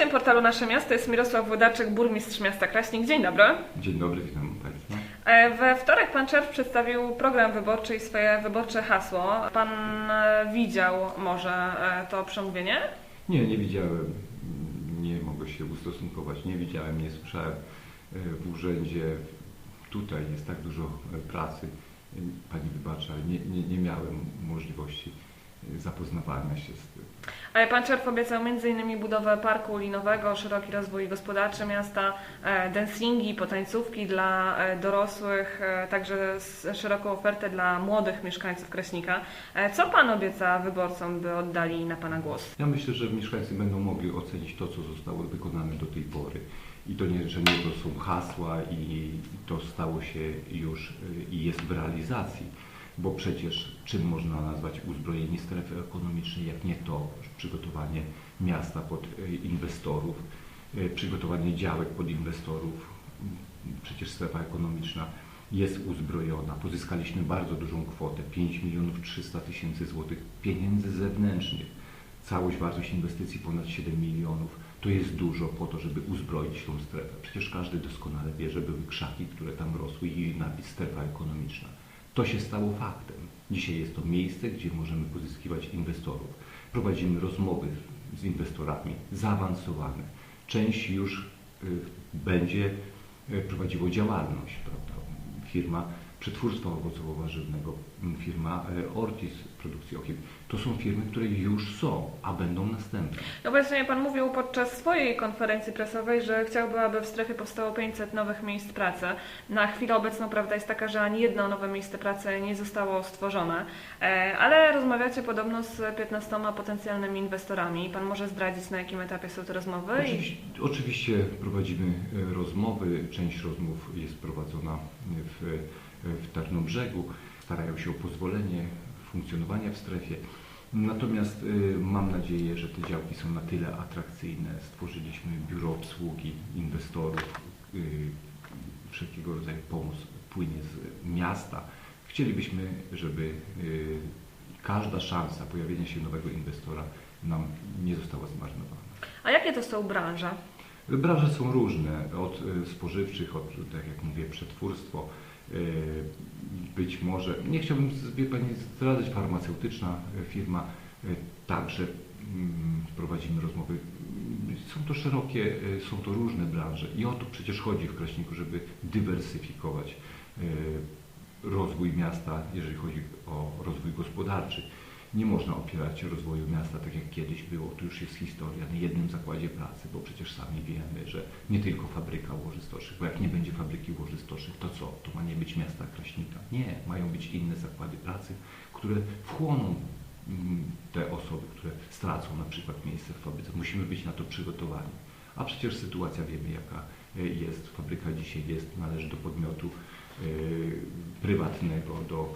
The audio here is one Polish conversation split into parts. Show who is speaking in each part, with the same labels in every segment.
Speaker 1: Gościem portalu Nasze Miasto jest Mirosław Włodaczek, burmistrz miasta Kraśnik. Dzień dobry.
Speaker 2: Dzień dobry, witam Państwa.
Speaker 1: E, We wtorek pan Czerw przedstawił program wyborczy i swoje wyborcze hasło. Pan e, widział może e, to przemówienie?
Speaker 2: Nie, nie widziałem, nie mogę się ustosunkować, nie widziałem, nie słyszałem w urzędzie. Tutaj jest tak dużo pracy. Pani wybacza, nie, nie, nie miałem możliwości zapoznawania się z tym.
Speaker 1: E, Pan Czerw obiecał m.in. budowę parku linowego, szeroki rozwój gospodarczy miasta, e, dancingi, potańcówki dla e, dorosłych, e, także szeroką ofertę dla młodych mieszkańców Kraśnika. Co pan obieca wyborcom, by oddali na pana głos?
Speaker 2: Ja myślę, że mieszkańcy będą mogli ocenić to, co zostało wykonane do tej pory. I to nie, że nie to są hasła i to stało się już i jest w realizacji. Bo przecież czym można nazwać uzbrojenie strefy ekonomicznej, jak nie to przygotowanie miasta pod y, inwestorów, y, przygotowanie działek pod inwestorów. Przecież strefa ekonomiczna jest uzbrojona. Pozyskaliśmy bardzo dużą kwotę, 5 milionów 300 tysięcy złotych pieniędzy zewnętrznych. Całość wartość inwestycji ponad 7 milionów. To jest dużo po to, żeby uzbroić tą strefę. Przecież każdy doskonale wie, że były krzaki, które tam rosły i napis strefa ekonomiczna. To się stało faktem. Dzisiaj jest to miejsce, gdzie możemy pozyskiwać inwestorów. Prowadzimy rozmowy z inwestorami zaawansowane. Część już y, będzie y, prowadziło działalność, prawda? Firma przetwórstwa owocowo-warzywnego, m, firma y, Ortiz produkcji okiep. To są firmy, które już są, a będą następne.
Speaker 1: Obecnie Pan mówił podczas swojej konferencji prasowej, że chciałby, aby w strefie powstało 500 nowych miejsc pracy. Na chwilę obecną prawda jest taka, że ani jedno nowe miejsce pracy nie zostało stworzone, E, ale rozmawiacie podobno z 15 potencjalnymi inwestorami. Pan może zdradzić, na jakim etapie są te rozmowy? I...
Speaker 2: Oczywiście, oczywiście prowadzimy e, rozmowy. Część rozmów jest prowadzona w, w Tarnobrzegu. Starają się o pozwolenie funkcjonowania w strefie. Natomiast y, mam nadzieję, że te działki są na tyle atrakcyjne. Stworzyliśmy biuro obsługi inwestorów. y, Wszelkiego rodzaju pomoc płynie z miasta. Chcielibyśmy, żeby y, każda szansa pojawienia się nowego inwestora nam nie została zmarnowana.
Speaker 1: A jakie to są branże?
Speaker 2: Branże są różne, od spożywczych, od, tak jak mówię, przetwórstwo, być może, nie chciałbym, wie Pani, zdradzać, farmaceutyczna y, firma, y, także mm, prowadzimy rozmowy. Są to szerokie, są to różne branże i o to przecież chodzi w Kraśniku, żeby dywersyfikować rozwój miasta, jeżeli chodzi o rozwój gospodarczy. Nie można opierać rozwoju miasta tak jak kiedyś było, to już jest historia, na jednym zakładzie pracy, bo przecież sami wiemy, że nie tylko fabryka łoży stoczych, bo jak nie będzie fabryki łoży stoczych, to co? To ma nie być miasta Kraśnika. Nie, mają być inne zakłady pracy, które wchłoną mm, te osoby, które stracą na przykład miejsce w fabryce. Musimy być na to przygotowani. A przecież sytuacja wiemy jaka y, jest. Fabryka dzisiaj jest, należy do podmiotu y, prywatnego, do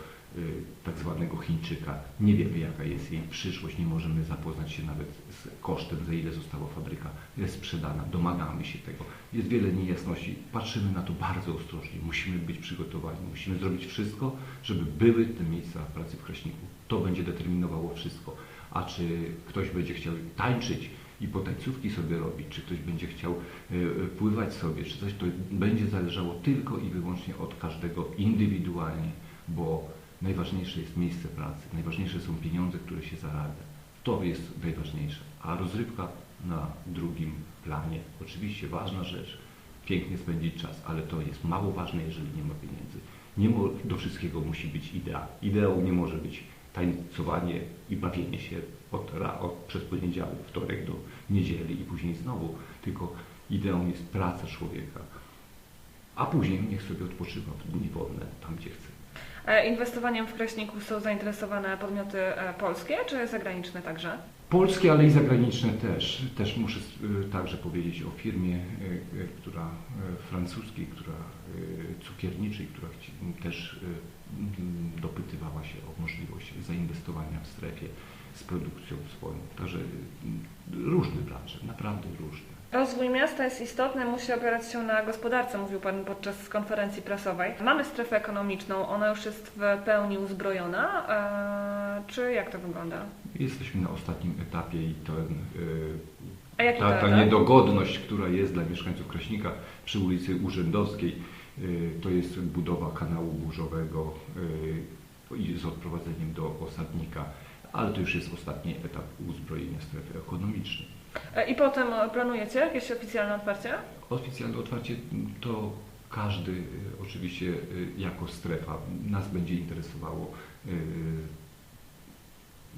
Speaker 2: tak zwanego Chińczyka. Nie wiemy jaka jest jej przyszłość, nie możemy zapoznać się nawet z kosztem, za ile została fabryka sprzedana. Domagamy się tego. Jest wiele niejasności. Patrzymy na to bardzo ostrożnie. Musimy być przygotowani. Musimy zrobić wszystko, żeby były te miejsca pracy w Kraśniku. To będzie determinowało wszystko. A czy ktoś będzie chciał tańczyć i potańcówki sobie robić, czy ktoś będzie chciał y, y, pływać sobie, czy coś, to będzie zależało tylko i wyłącznie od każdego indywidualnie, bo najważniejsze jest miejsce pracy, najważniejsze są pieniądze, które się zarabia. To jest najważniejsze, a rozrywka na drugim planie. Oczywiście ważna rzecz, pięknie spędzić czas, ale to jest mało ważne, jeżeli nie ma pieniędzy. Nie mo, do wszystkiego musi być idea. Ideą nie może być tańcowanie i bawienie się od, od, przez poniedziałek, wtorek do niedzieli i później znowu, tylko ideą jest praca człowieka. A później niech sobie odpoczywa w dni wolne, tam gdzie chce.
Speaker 1: E, Inwestowaniem w Kraśniku są zainteresowane podmioty e, polskie czy zagraniczne także?
Speaker 2: Polskie, ale i zagraniczne też. Też muszę y, także powiedzieć o firmie, która francuskiej, która cukierniczej, która też dopytywała się o możliwość zainwestowania w strefie z produkcją swoją. Także różne branże, naprawdę różne.
Speaker 1: Rozwój miasta jest istotny, musi opierać się na gospodarce, mówił Pan podczas konferencji prasowej. Mamy strefę ekonomiczną, ona już jest w pełni uzbrojona, czy jak to wygląda?
Speaker 2: Jesteśmy na ostatnim etapie i y,
Speaker 1: A jaki
Speaker 2: ta,
Speaker 1: to
Speaker 2: ta
Speaker 1: etap?
Speaker 2: niedogodność, która jest dla mieszkańców Kraśnika przy ulicy Urzędowskiej, y, to jest budowa kanału burzowego y, i z odprowadzeniem do osadnika, ale to już jest ostatni etap uzbrojenia strefy ekonomicznej.
Speaker 1: E, I potem e, planujecie jakieś oficjalne otwarcie?
Speaker 2: Oficjalne otwarcie to każdy y, oczywiście jako strefa. Nas będzie interesowało,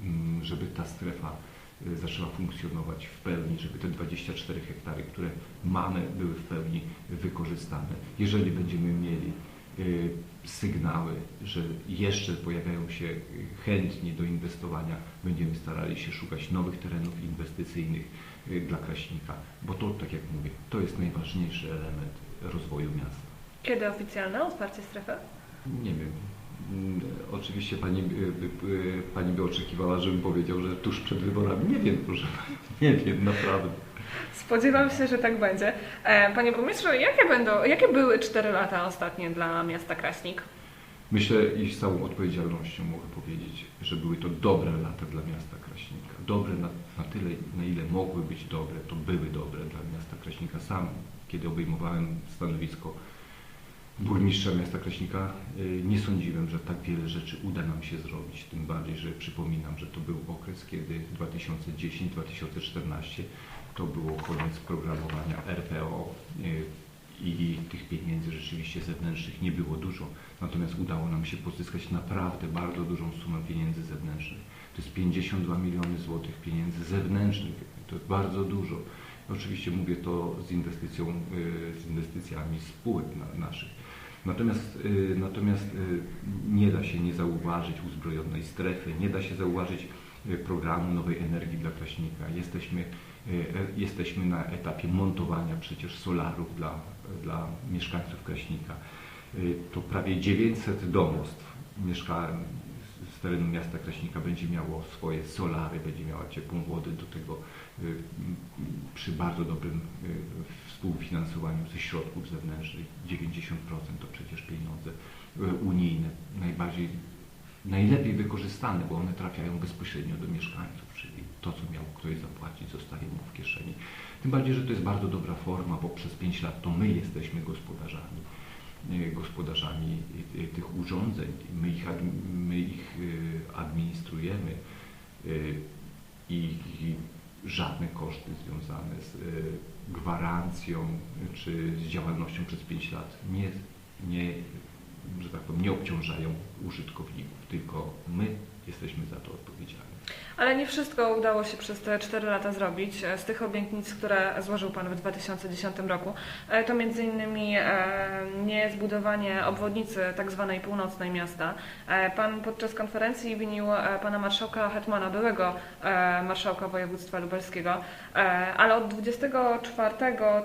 Speaker 2: mm, żeby ta strefa zaczęła funkcjonować w pełni, żeby te 24 hektary, które mamy, były w pełni wykorzystane. Jeżeli będziemy mieli sygnały, że jeszcze pojawiają się y, chętni do inwestowania, będziemy starali się szukać nowych terenów inwestycyjnych y, dla Kraśnika, bo to, tak jak mówię, to jest najważniejszy element rozwoju miasta.
Speaker 1: Kiedy oficjalne otwarcie strefy?
Speaker 2: Nie wiem. Mm, Oczywiście pani, pani by oczekiwała, żebym powiedział, że tuż przed wyborami. Nie wiem, proszę. pani. Nie wiem, naprawdę.
Speaker 1: Spodziewam się, że tak będzie. E, Panie burmistrzu, jakie, będą, jakie były 4 lata ostatnie dla miasta Kraśnik?
Speaker 2: Myślę i z całą odpowiedzialnością mogę powiedzieć, że były to dobre lata dla miasta Kraśnika. Dobre na, na tyle, na ile mogły być dobre, to były dobre dla miasta Kraśnika. Sam, kiedy obejmowałem stanowisko burmistrza miasta Kraśnika, y, nie sądziłem, że tak wiele rzeczy uda nam się zrobić. Tym bardziej, że przypominam, że to był okres, kiedy 2010-2014 to było koniec programowania RPO y, i tych pieniędzy rzeczywiście zewnętrznych nie było dużo. Natomiast udało nam się pozyskać naprawdę bardzo dużą sumę pieniędzy zewnętrznych. To jest 52 miliony złotych pieniędzy zewnętrznych. To jest bardzo dużo. Oczywiście mówię to z inwestycją, y, z inwestycjami spółek na, naszych. Natomiast, y, natomiast y, nie da się nie zauważyć uzbrojonej strefy, nie da się zauważyć y, programu nowej energii dla Kraśnika. Jesteśmy, e- jesteśmy na etapie montowania przecież solarów dla, dla mieszkańców Kraśnika. To prawie 900 domostw mieszkałem z terenu miasta Kraśnika będzie miało swoje solary, będzie miała ciepłą wodę do tego przy bardzo dobrym współfinansowaniu ze środków zewnętrznych. 90% to przecież pieniądze y, unijne, najbardziej, najlepiej wykorzystane, bo one trafiają bezpośrednio do mieszkańców, czyli to, co miał ktoś zapłacić, zostaje mu w kieszeni. Tym bardziej, że to jest bardzo dobra forma, bo przez 5 lat to my jesteśmy gospodarzami e, gospodarzami e, e, tych urządzeń. My ich, my ich e, administrujemy e, i, żadne koszty związane z e, gwarancją e, czy z działalnością przez 5 lat nie, nie, że tak powiem, nie obciążają użytkowników, tylko my jesteśmy za to odpowiedzialni.
Speaker 1: Ale nie wszystko udało się przez te 4 lata zrobić. E, Z tych obietnic, które złożył Pan w 2010 roku, e, to innymi e, nie zbudowanie obwodnicy tak zwanej północnej miasta. Pan podczas konferencji winił Pana Marszałka Hetmana, byłego Marszałka Województwa Lubelskiego, ale od 24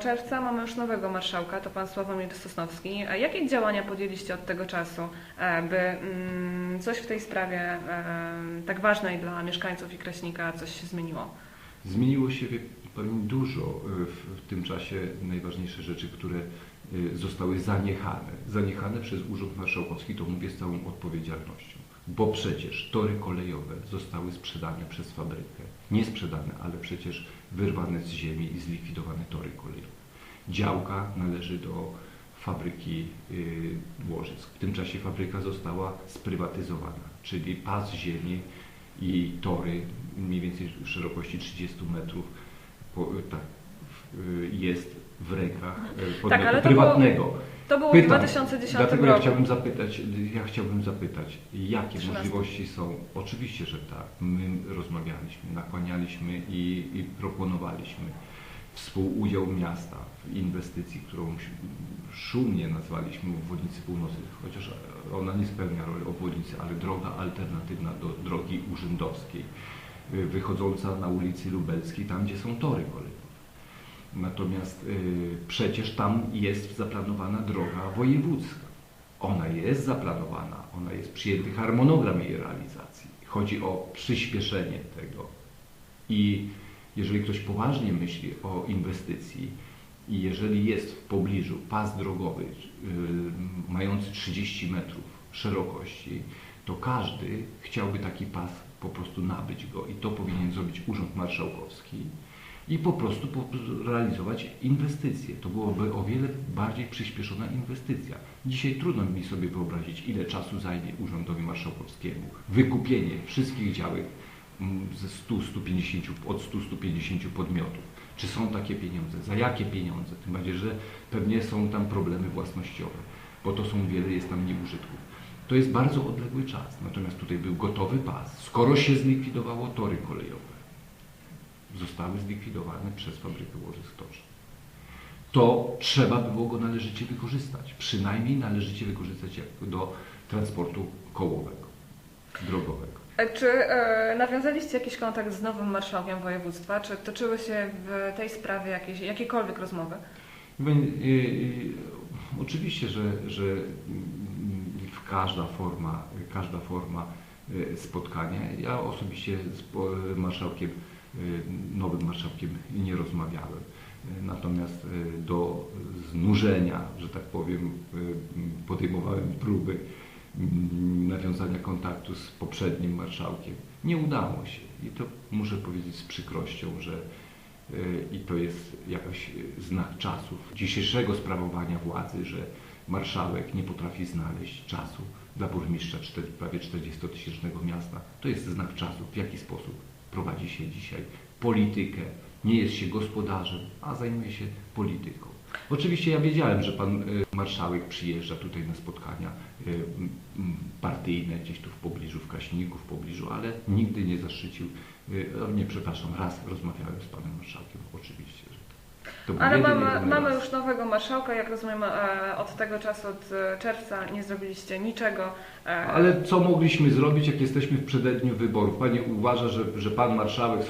Speaker 1: czerwca mamy już nowego Marszałka, to Pan Sławomir Sosnowski. Jakie działania podjęliście od tego czasu, by mm, coś w tej sprawie tak ważnej dla mieszkańców i Kraśnika coś się zmieniło?
Speaker 2: Zmieniło się wie pani dużo y, w, tym czasie. Najważniejsze rzeczy, które y, zostały zaniechane. Zaniechane przez Urząd Marszałkowski, to mówię z całą odpowiedzialnością. Bo przecież tory kolejowe zostały sprzedane przez fabrykę. Nie sprzedane, ale przecież wyrwane z ziemi i zlikwidowane tory kolejowe. Działka należy do fabryki y, łożysk. W tym czasie fabryka została sprywatyzowana, czyli pas ziemi i tory mniej więcej szerokości 30 metrów po, tak, w- jest w rękach e, podmiotu
Speaker 1: to było
Speaker 2: prywatnego.
Speaker 1: To było w
Speaker 2: Pytam,
Speaker 1: 2010
Speaker 2: Dlatego ja
Speaker 1: roku.
Speaker 2: chciałbym zapytać, ja chciałbym zapytać, jakie
Speaker 1: 13.
Speaker 2: możliwości są? Oczywiście, że tak. My rozmawialiśmy, nakłanialiśmy i, i proponowaliśmy współudział miasta w inwestycji, którą szumnie nazwaliśmy obwodnicy północnej, chociaż ona nie spełnia roli obwodnicy, ale droga alternatywna do drogi urzędowskiej, y, wychodząca na ulicy Lubelskiej, tam gdzie są tory kolejowe. Natomiast y, przecież tam jest zaplanowana droga wojewódzka. Ona jest zaplanowana, ona jest przyjęty harmonogram jej realizacji. Chodzi o przyspieszenie tego. I jeżeli ktoś poważnie myśli o inwestycji i jeżeli jest w pobliżu pas drogowy y, mający 30 metrów szerokości, to każdy chciałby taki pas po prostu nabyć go i to powinien zrobić Urząd Marszałkowski i po prostu realizować inwestycje. To byłoby o wiele bardziej przyspieszona inwestycja. Dzisiaj trudno mi sobie wyobrazić, ile czasu zajmie Urzędowi Marszałkowskiemu wykupienie wszystkich działek ze 100-150, od 100-150 podmiotów. Czy są takie pieniądze? Za jakie pieniądze? Tym bardziej, że pewnie są tam problemy własnościowe, bo to są wiele, jest tam nieużytków. To jest bardzo odległy czas. Natomiast tutaj był gotowy pas. Skoro się zlikwidowało tory kolejowe, zostały zlikwidowane przez fabrykę łożysk toczy, to trzeba było go należycie wykorzystać. Przynajmniej należycie wykorzystać do transportu kołowego, drogowego.
Speaker 1: E, Czy e, nawiązaliście jakiś kontakt z nowym marszałkiem województwa? Czy toczyły się w tej sprawie jakieś, jakiekolwiek rozmowy?
Speaker 2: Wie pani, y, y, Oczywiście, że, że każda forma, każda forma y, spotkania. Ja osobiście z marszałkiem, nowym marszałkiem nie rozmawiałem. Natomiast do znużenia, że tak powiem, podejmowałem próby nawiązania kontaktu z poprzednim marszałkiem. Nie udało się i to muszę powiedzieć z przykrością, że y, i to jest jakiś y, znak czasów dzisiejszego sprawowania władzy, że marszałek nie potrafi znaleźć czasu dla burmistrza prawie 40-tysięcznego miasta. To jest znak czasów, w jaki sposób prowadzi się dzisiaj politykę. Nie jest się gospodarzem, a zajmuje się polityką. Oczywiście ja wiedziałem, że pan y, marszałek przyjeżdża tutaj na spotkania y, partyjne gdzieś tu w pobliżu, w Kraśniku, w pobliżu, ale nigdy nie zaszczycił, y, nie przepraszam, raz rozmawiałem z panem marszałkiem, oczywiście. Że tak.
Speaker 1: Ale mamy, mamy już nowego marszałka, jak rozumiem, od tego czasu, od e, czerwca nie zrobiliście niczego. e,
Speaker 2: Ale co mogliśmy zrobić, jak jesteśmy w przededniu wyborów? Pani uważa, że, że pan marszałek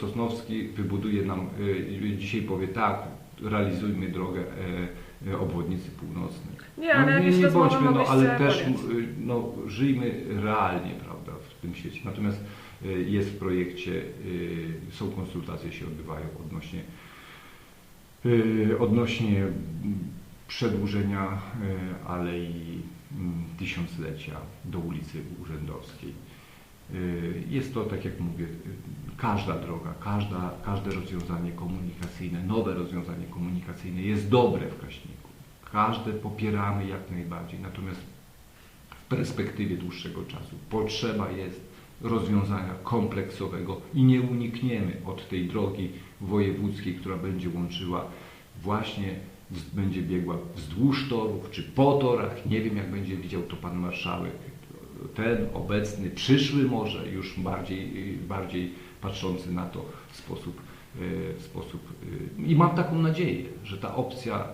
Speaker 2: Sosnowski wybuduje nam, dzisiaj powie tak, realizujmy drogę y, y, obwodnicy północnej.
Speaker 1: Nie, ale
Speaker 2: no, nie
Speaker 1: rozmowy
Speaker 2: bądźmy, no, ale też
Speaker 1: podjąć.
Speaker 2: y, no, żyjmy realnie, prawda, w tym świecie. Natomiast y, jest w projekcie, są konsultacje się odbywają odnośnie odnośnie przedłużenia Alei Tysiąclecia do ulicy Urzędowskiej. Jest to, tak jak mówię, każda droga, każda, każde rozwiązanie komunikacyjne, nowe rozwiązanie komunikacyjne jest dobre w Kraśniku. Każde popieramy jak najbardziej, natomiast w perspektywie dłuższego czasu potrzeba jest rozwiązania kompleksowego i nie unikniemy od tej drogi wojewódzkiej, która będzie łączyła właśnie, będzie biegła wzdłuż torów czy po torach. Nie wiem, jak będzie widział to pan marszałek. Ten obecny, przyszły może już bardziej, bardziej patrzący na to w sposób, e, w sposób e, i mam taką nadzieję, że ta opcja e,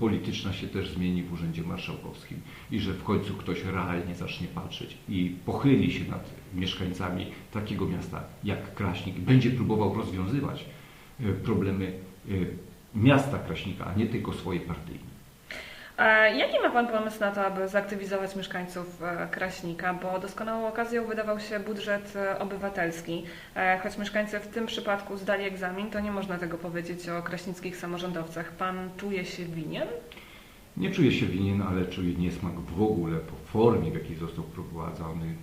Speaker 2: polityczna się też zmieni w Urzędzie Marszałkowskim i że w końcu ktoś realnie zacznie patrzeć i pochyli się nad mieszkańcami takiego miasta jak Kraśnik, będzie próbował rozwiązywać problemy miasta Kraśnika, a nie tylko swoje partyjne.
Speaker 1: E, Jaki ma Pan pomysł na to, aby zaktywizować mieszkańców e, Kraśnika? Bo doskonałą okazją wydawał się budżet e, obywatelski. Choć mieszkańcy w tym przypadku zdali egzamin, to nie można tego powiedzieć o kraśnickich samorządowcach. Pan czuje się winien?
Speaker 2: Nie czuję się winien, ale czuję niesmak w ogóle po formie, w jakiej został wprowadzony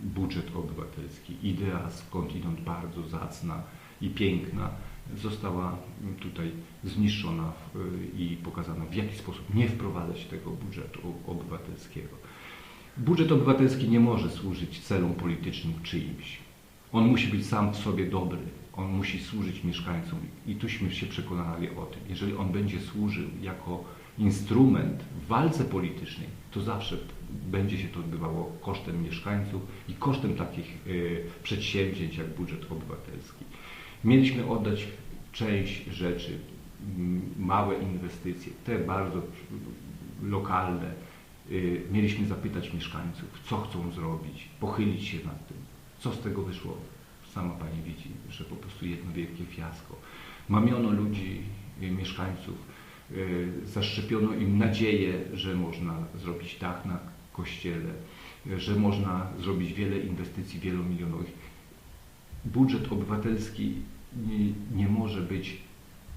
Speaker 2: budżet obywatelski. Idea skądinąd bardzo zacna i piękna została tutaj zniszczona i pokazano w jaki sposób nie wprowadzać tego budżetu obywatelskiego. Budżet obywatelski nie może służyć celom politycznym czyimś. On musi być sam w sobie dobry. On musi służyć mieszkańcom i tuśmy się przekonali o tym. Jeżeli on będzie służył jako instrument w walce politycznej, to zawsze będzie się to odbywało kosztem mieszkańców i kosztem takich y, przedsięwzięć jak budżet obywatelski. Mieliśmy oddać część rzeczy, m, małe inwestycje, te bardzo lokalne. Y, Mieliśmy zapytać mieszkańców, co chcą zrobić, pochylić się nad tym. Co z tego wyszło? Sama Pani widzi, że po prostu jedno wielkie fiasko. Mamiono ludzi, y, mieszkańców, y, zaszczepiono im nadzieję, że można zrobić dach na kościele, że można zrobić wiele inwestycji wielomilionowych. Budżet obywatelski nie, może być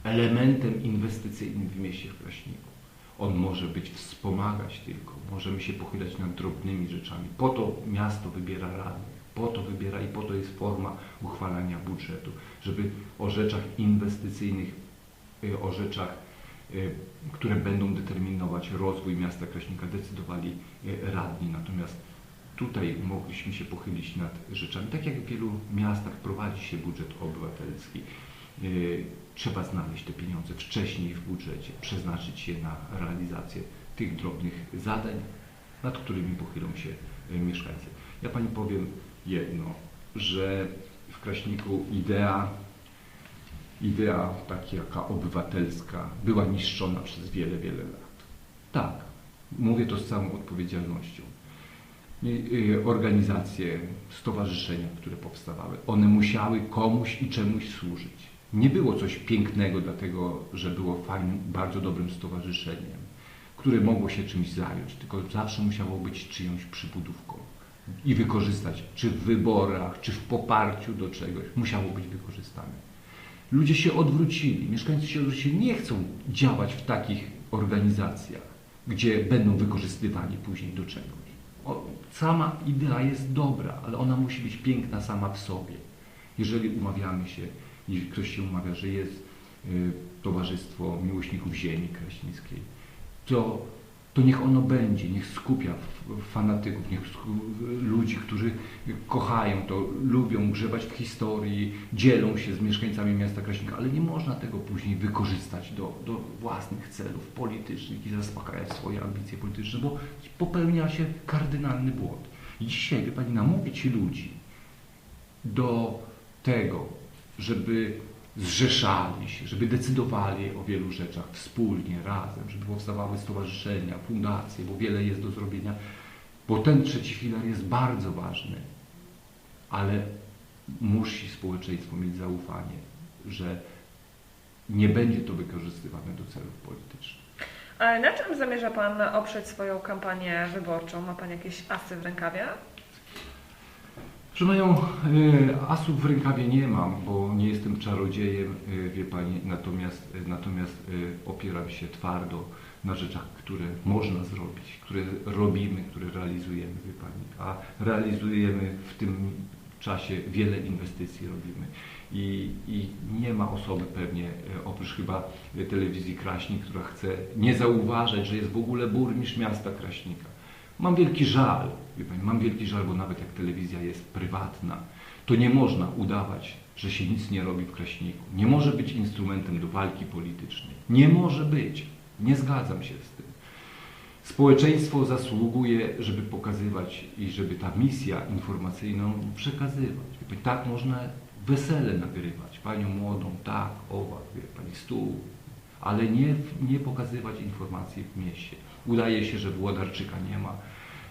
Speaker 2: elementem inwestycyjnym w mieście w Kraśniku. On może być wspomagać tylko. Możemy się pochylać nad drobnymi rzeczami. Po to miasto wybiera radnych. Po to wybiera i po to jest forma uchwalania budżetu, żeby o rzeczach inwestycyjnych, y, o rzeczach, y, które będą determinować rozwój miasta Kraśnika, decydowali y, radni. Natomiast tutaj mogliśmy się pochylić nad rzeczami, tak jak w wielu miastach prowadzi się budżet obywatelski. Y, Trzeba znaleźć te pieniądze wcześniej w budżecie, przeznaczyć je na realizację tych drobnych zadań, nad którymi pochylą się y, mieszkańcy. Ja Pani powiem jedno, że w Kraśniku idea, idea taka obywatelska była niszczona przez wiele, wiele lat. Tak, mówię to z całą odpowiedzialnością. Organizacje, stowarzyszenia, które powstawały, one musiały komuś i czemuś służyć. Nie było coś pięknego, dlatego że było fajnym, bardzo dobrym stowarzyszeniem, które mogło się czymś zająć, tylko zawsze musiało być czyjąś przybudówką i wykorzystać, czy w wyborach, czy w poparciu do czegoś, musiało być wykorzystane. Ludzie się odwrócili, mieszkańcy się odwrócili, nie chcą działać w takich organizacjach, gdzie będą wykorzystywani później do czegoś. Sama idea jest dobra, ale ona musi być piękna sama w sobie. Jeżeli umawiamy się i ktoś się umawia, że jest y, Towarzystwo Miłośników Ziemi Kraśnickiej, to, to niech ono będzie, niech skupia fanatyków, niech ludzi, którzy kochają to, lubią grzebać w historii, dzielą się z mieszkańcami miasta Kraśnika, ale nie można tego później wykorzystać do, do własnych celów politycznych i zaspokajać swoje ambicje polityczne, bo popełnia się kardynalny błąd. I dzisiaj, wie Pani, namówić ludzi do tego, żeby zrzeszali się, żeby decydowali o wielu rzeczach wspólnie, razem, żeby powstawały stowarzyszenia, fundacje, bo wiele jest do zrobienia, bo ten trzeci filar jest bardzo ważny, ale musi społeczeństwo mieć zaufanie, że nie będzie to wykorzystywane do celów politycznych.
Speaker 1: A na czym zamierza Pan oprzeć swoją kampanię wyborczą? Ma Pan jakieś asy w rękawie?
Speaker 2: Proszę Panią, y, asów w rękawie nie mam, bo nie jestem czarodziejem, y, wie Pani, natomiast, y, natomiast opieram się twardo na rzeczach, które można zrobić, które robimy, które realizujemy, wie Pani, a realizujemy w tym czasie wiele inwestycji robimy. I, I nie ma osoby pewnie, oprócz chyba telewizji Kraśnik, która chce nie zauważać, że jest w ogóle burmistrz miasta Kraśnika. Mam wielki żal, Pani, mam wielki żal, bo nawet jak telewizja jest prywatna, to nie można udawać, że się nic nie robi w Kraśniku. Nie może być instrumentem do walki politycznej. Nie może być. Nie zgadzam się z tym. Społeczeństwo zasługuje, żeby pokazywać i żeby ta misja informacyjną przekazywać. Pani, tak można wesele nagrywać. Panią młodą, tak, owak, wie Pani, stół. Ale nie, nie pokazywać informacji w mieście. Udaje się, że Włodarczyka nie ma,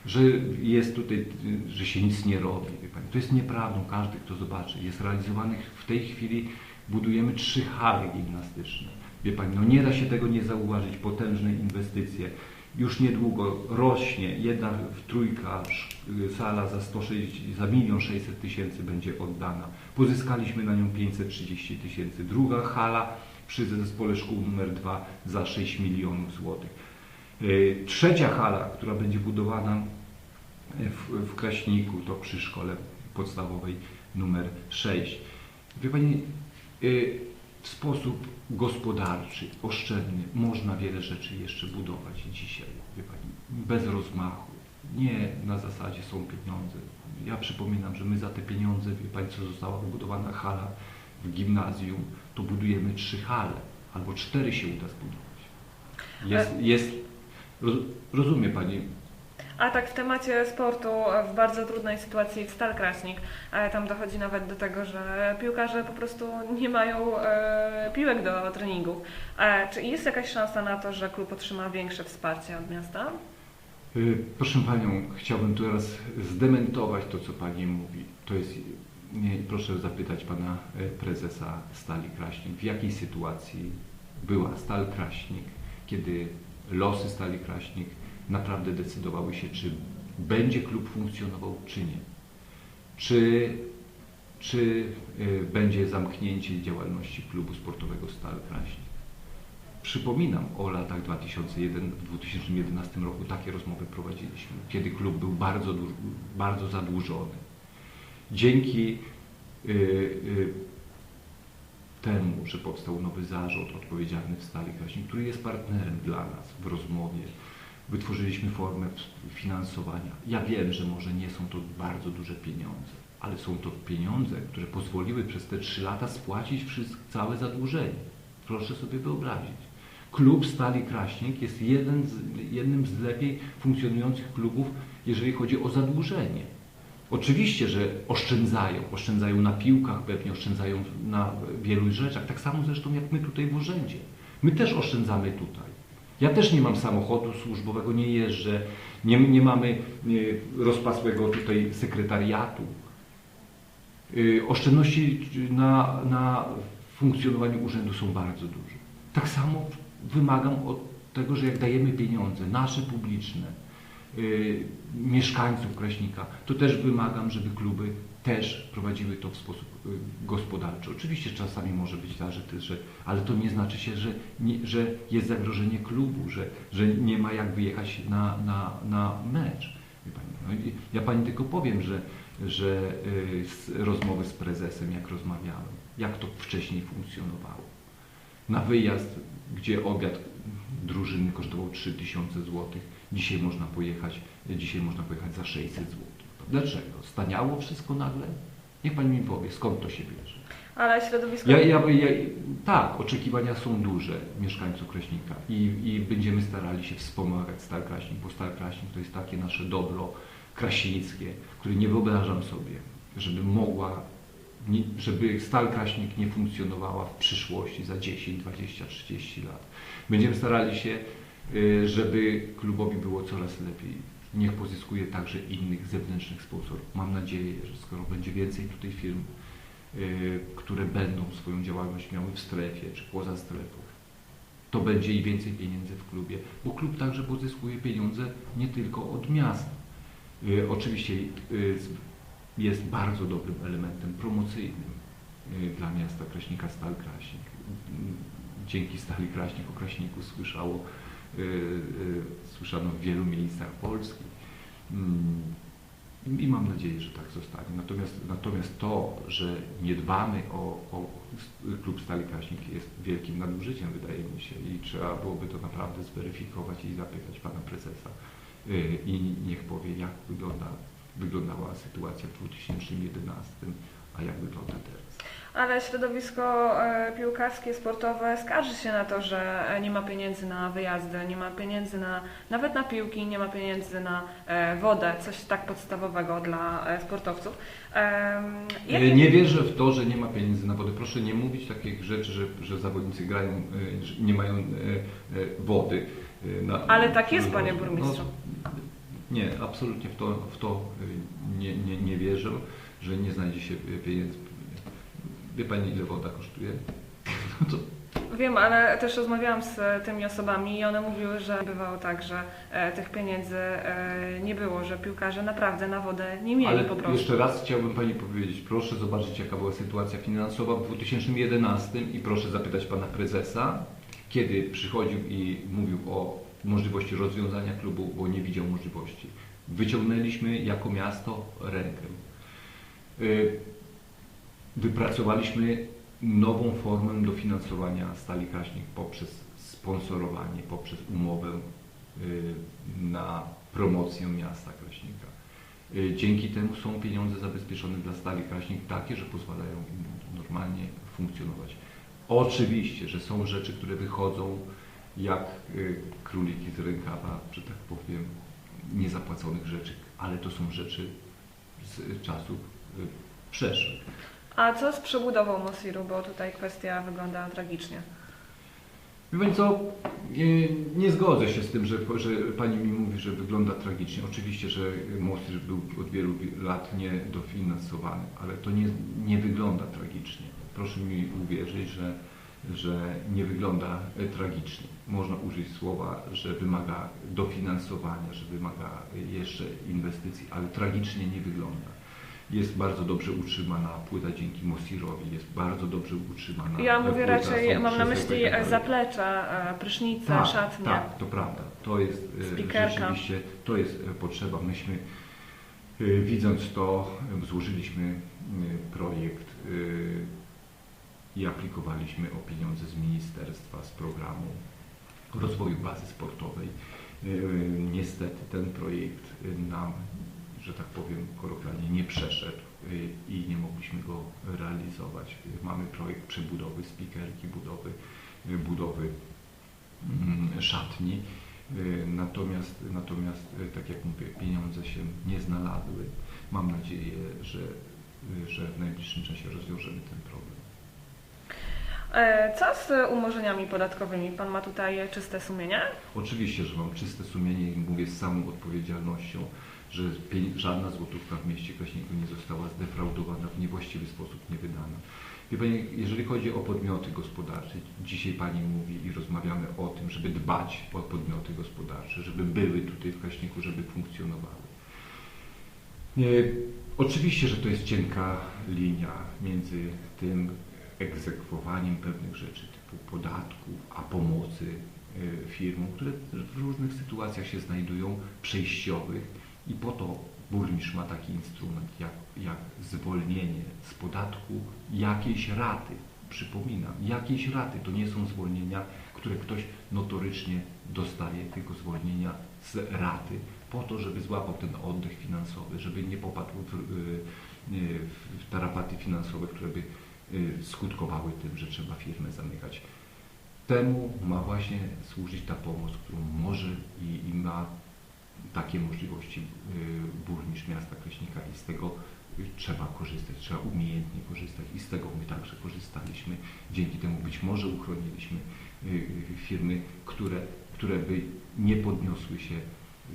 Speaker 2: że jest tutaj, że się nic nie robi. To jest nieprawdą, każdy kto zobaczy. Jest realizowanych w tej chwili, budujemy trzy hale gimnastyczne. Wie Pani, no nie da się tego nie zauważyć, potężne inwestycje. Już niedługo rośnie, jedna trójka sala za, 160, za milion 600 tysięcy będzie oddana. Pozyskaliśmy na nią 530 tysięcy. Druga hala przy zespole szkół numer 2 za 6 milionów złotych. Y, Trzecia hala, która będzie budowana w, w Kraśniku, to przy szkole podstawowej numer 6. Wie Pani, y, w sposób gospodarczy, oszczędny można wiele rzeczy jeszcze budować dzisiaj, wie Pani, bez rozmachu. Nie na zasadzie są pieniądze. Ja przypominam, że my za te pieniądze, wie Pani, co została wybudowana hala w gimnazjum, to budujemy trzy hale, albo cztery się uda zbudować. Jest, jest roz, rozumie Pani,
Speaker 1: A tak w temacie sportu, w bardzo trudnej sytuacji Stal Kraśnik. E, Tam dochodzi nawet do tego, że piłkarze po prostu nie mają e, piłek do treningów. E, Czy jest jakaś szansa na to, że klub otrzyma większe wsparcie od miasta?
Speaker 2: Y, Proszę Panią, chciałbym tu teraz zdementować to, co Pani mówi. To jest, nie, proszę zapytać Pana e, prezesa Stali Kraśnik, w jakiej sytuacji była Stal Kraśnik, kiedy losy Stali Kraśnik naprawdę decydowały się, czy będzie klub funkcjonował, czy nie. Czy, czy y, będzie zamknięcie działalności klubu sportowego Stal Kraśnik. Przypominam o latach 2001, w 2011 roku takie rozmowy prowadziliśmy, kiedy klub był bardzo, bardzo zadłużony. Dzięki y, y, temu, że powstał nowy zarząd odpowiedzialny w Stali Kraśnik, który jest partnerem dla nas w rozmowie, wytworzyliśmy formę finansowania. Ja wiem, że może nie są to bardzo duże pieniądze, ale są to pieniądze, które pozwoliły przez te trzy lata spłacić wszystko, całe zadłużenie. Proszę sobie wyobrazić. Klub Stali Kraśnik jest z, jednym z lepiej funkcjonujących klubów, jeżeli chodzi o zadłużenie. Oczywiście, że oszczędzają, oszczędzają na piłkach, pewnie oszczędzają na wielu rzeczach, tak samo zresztą jak my tutaj w urzędzie. My też oszczędzamy tutaj. Ja też nie mam samochodu służbowego, nie jeżdżę, nie, nie mamy y, rozpasłego tutaj sekretariatu. Y, Oszczędności na, na funkcjonowaniu urzędu są bardzo duże. Tak samo wymagam od tego, że jak dajemy pieniądze, nasze publiczne, mieszkańców Kraśnika, to też wymagam, żeby kluby też prowadziły to w sposób y, gospodarczy. Oczywiście czasami może być tak, że, ty- że ale to nie znaczy się, że, nie, że jest zagrożenie klubu, że, że nie ma jak wyjechać na, na, na mecz. Pani, no ja Pani tylko powiem, że, że y, z, rozmowy z prezesem, jak rozmawiałem, jak to wcześniej funkcjonowało. Na wyjazd, gdzie obiad drużyny kosztował 3000 zł, dzisiaj można pojechać, dzisiaj można pojechać za 600 zł. Dlaczego? Staniało wszystko nagle? Niech Pani mi powie, skąd to się bierze?
Speaker 1: Ale środowisko...
Speaker 2: Ja, ja, ja, tak, oczekiwania są duże mieszkańców Kraśnika i, i będziemy starali się wspomagać Stal Kraśnik, bo Stal Kraśnik to jest takie nasze dobro krasińskie, które nie wyobrażam sobie, żeby mogła, żeby Stal Kraśnik nie funkcjonowała w przyszłości za 10, 20, 30 lat. Będziemy starali się, żeby klubowi było coraz lepiej. Niech pozyskuje także innych zewnętrznych sponsorów. Mam nadzieję, że skoro będzie więcej tutaj firm, y, które będą swoją działalność miały w strefie czy poza strefą, to będzie i więcej pieniędzy w klubie, bo klub także pozyskuje pieniądze nie tylko od miasta. Y, Oczywiście jest bardzo dobrym elementem promocyjnym dla miasta Kraśnika Stal Kraśnik. Dzięki Stali Kraśnik o Kraśniku słyszało, słyszano w wielu miejscach Polski. Mm, i mam nadzieję, że tak zostanie. Natomiast, natomiast to, że nie dbamy o, o klub Stali Kraśnik jest wielkim nadużyciem, wydaje mi się, i trzeba byłoby to naprawdę zweryfikować i zapytać pana prezesa. Yy, I niech powie, jak wygląda, wyglądała sytuacja w 2011, a jak wygląda teraz.
Speaker 1: Ale środowisko e, piłkarskie, sportowe skarży się na to, że e, nie ma pieniędzy na wyjazdy, nie ma pieniędzy na, nawet na piłki, nie ma pieniędzy na e, wodę, coś tak podstawowego dla sportowców. Jakie-
Speaker 2: Nie wierzę w to, że nie ma pieniędzy na wodę. Proszę nie mówić takich rzeczy, że, że zawodnicy grają, że nie mają wody. Na,
Speaker 1: Ale tak jest, panie burmistrzu.
Speaker 2: No, nie, absolutnie w to, w to nie, nie, nie wierzę, że nie znajdzie się pieniędzy. Wie Pani, ile woda kosztuje? No to
Speaker 1: Wiem, ale też rozmawiałam z tymi osobami i one mówiły, że bywało tak, że e, tych pieniędzy e, nie było, że piłkarze naprawdę na wodę nie mieli
Speaker 2: Ale
Speaker 1: po prostu.
Speaker 2: jeszcze raz chciałbym Pani powiedzieć, proszę zobaczyć jaka była sytuacja finansowa w 2011 i proszę zapytać Pana Prezesa, kiedy przychodził i mówił o możliwości rozwiązania klubu, bo nie widział możliwości. Wyciągnęliśmy jako miasto rękę. Y, Wypracowaliśmy nową formę dofinansowania Stali Kraśnik poprzez sponsorowanie, poprzez umowę y, na promocję miasta Kraśnika. Y, Dzięki temu są pieniądze zabezpieczone dla Stali Kraśnik takie, że pozwalają im normalnie funkcjonować. Oczywiście, że są rzeczy, które wychodzą jak y, króliki z rękawa, że tak powiem, niezapłaconych rzeczy, ale to są rzeczy z czasów przeszłych.
Speaker 1: A co z przebudową Mosiru, bo tutaj kwestia wygląda tragicznie.
Speaker 2: Wie co, nie, nie zgodzę się z tym, że, że Pani mi mówi, że wygląda tragicznie. Oczywiście, że Mosir był od wielu lat niedofinansowany, ale to nie, nie wygląda tragicznie. Proszę mi uwierzyć, że, że nie wygląda tragicznie. Można użyć słowa, że wymaga dofinansowania, że wymaga jeszcze inwestycji, ale tragicznie nie wygląda. Jest bardzo dobrze utrzymana płyta dzięki Mosirowi, jest bardzo dobrze utrzymana.
Speaker 1: Ja mówię
Speaker 2: płyta,
Speaker 1: raczej, mam na myśli zaplecze, e, prysznice,
Speaker 2: Tak,
Speaker 1: szatnie.
Speaker 2: tak, to prawda. To jest e,
Speaker 1: Spikerka.
Speaker 2: rzeczywiście, to jest e, potrzeba. Myśmy Widząc to, złożyliśmy projekt i aplikowaliśmy o pieniądze z ministerstwa, z programu rozwoju bazy sportowej. Niestety ten projekt nam, że tak powiem kolokwialnie, nie przeszedł y, i nie mogliśmy go realizować. Y, Mamy projekt przebudowy spikerki, budowy, y, budowy mm, szatni. Natomiast, natomiast, tak jak mówię, pieniądze się nie znalazły. Mam nadzieję, że, że w najbliższym czasie rozwiążemy ten problem.
Speaker 1: E, Co z umorzeniami podatkowymi? Pan ma tutaj czyste sumienie?
Speaker 2: Oczywiście, że mam czyste sumienie i mówię z całą odpowiedzialnością, że żadna złotówka w mieście Kraśniku nie została zdefraudowana, w niewłaściwy sposób nie wydana. Wie Pani, jeżeli chodzi o podmioty gospodarcze, dzisiaj Pani mówi i rozmawiamy o tym, żeby dbać o podmioty gospodarcze, żeby były tutaj w Kraśniku, żeby funkcjonowały. Nie, oczywiście, że to jest cienka linia między tym egzekwowaniem pewnych rzeczy typu podatków, a pomocy y, firmom, które w różnych sytuacjach się znajdują, przejściowych i po to burmistrz ma taki instrument jak, jak zwolnienie z podatku jakiejś raty. Przypominam, jakiejś raty. To nie są zwolnienia, które ktoś notorycznie dostaje, tylko zwolnienia z raty po to, żeby złapał ten oddech finansowy, żeby nie popadł w, y, y, w tarapaty finansowe, które by skutkowały tym, że trzeba firmę zamykać. Temu ma właśnie służyć ta pomoc, którą może i, i ma takie możliwości y, burmistrz miasta Kraśnika i z tego y, trzeba korzystać, trzeba umiejętnie korzystać i z tego my także korzystaliśmy. Dzięki temu być może uchroniliśmy y, y, firmy, które, które by nie podniosły się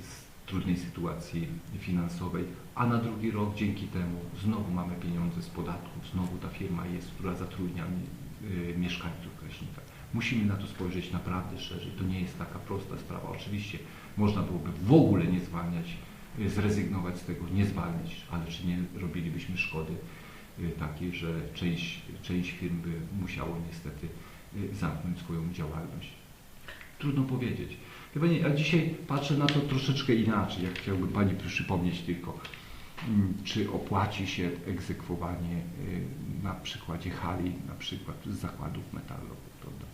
Speaker 2: z trudnej sytuacji finansowej, a na drugi rok dzięki temu znowu mamy pieniądze z podatków, znowu ta firma jest, która zatrudnia y, mieszkańców Kraśnika. Musimy na to spojrzeć naprawdę szerzej. To nie jest taka prosta sprawa. Oczywiście można byłoby w ogóle nie zwalniać, y, zrezygnować z tego, nie zwalniać, ale czy nie robilibyśmy szkody y, takiej, że część, część firm by musiało niestety zamknąć swoją działalność. Trudno powiedzieć. Ja dzisiaj patrzę na to troszeczkę inaczej, jak chciałbym Pani przypomnieć tylko, mm, czy opłaci się egzekwowanie y, na przykładzie hali, na przykład z zakładów metalowych, prawda?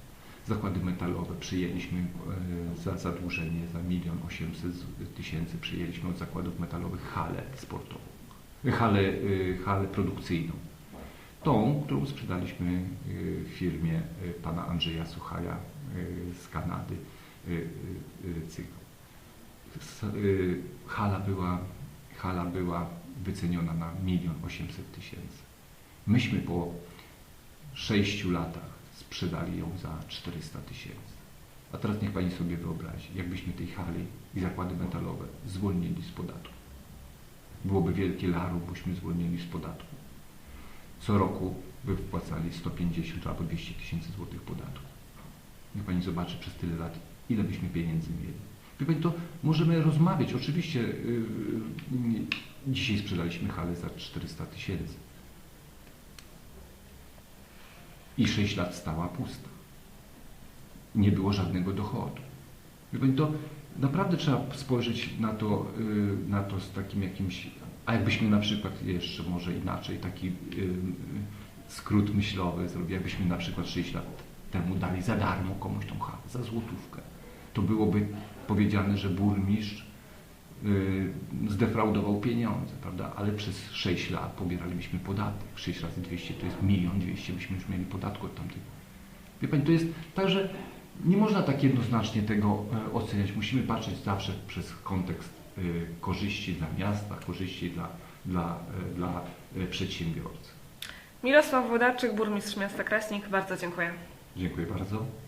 Speaker 2: Zakłady metalowe przyjęliśmy y, za zadłużenie za milion osiemset tysięcy, przyjęliśmy od zakładów metalowych halę sportową, halę, y, halę produkcyjną. Tą, którą sprzedaliśmy firmie pana Andrzeja Suchaja z Kanady, y, y, y, y, Hala była, hala była wyceniona na milion osiemset tysięcy. Myśmy po sześciu latach sprzedali ją za 400 tysięcy. A teraz niech Pani sobie wyobrazi, jakbyśmy tej hali i zakłady metalowe zwolnili z podatku. Byłoby wielkie larum, bośmy zwolnili z podatku. Co roku by wpłacali 150 albo 200 tysięcy złotych podatku. Niech Pani zobaczy przez tyle lat, ile byśmy pieniędzy mieli. Wie Pani, to możemy rozmawiać. Oczywiście yy, dzisiaj sprzedaliśmy halę za 400 tysięcy. I 6 lat stała pusta. Nie było żadnego dochodu. Wie Pani, to naprawdę trzeba spojrzeć na to, yy, na to z takim jakimś... A jakbyśmy na przykład jeszcze może inaczej, taki yy, yy, skrót myślowy zrobili, jakbyśmy na przykład 6 lat temu dali za darmo komuś tą halę, za złotówkę, to byłoby powiedziane, że burmistrz yy, zdefraudował pieniądze, prawda? Ale przez 6 lat pobieralibyśmy podatek. 6 razy 200 to jest milion 200, byśmy już mieli podatku od tamtych. Wie Pani, to jest tak, że nie można tak jednoznacznie tego e, oceniać. Musimy patrzeć zawsze przez kontekst e, korzyści dla miasta, korzyści dla, dla, e, dla przedsiębiorcy.
Speaker 1: Mirosław Włodarczyk, burmistrz miasta Kraśnik, bardzo dziękuję.
Speaker 2: Dziękuję bardzo.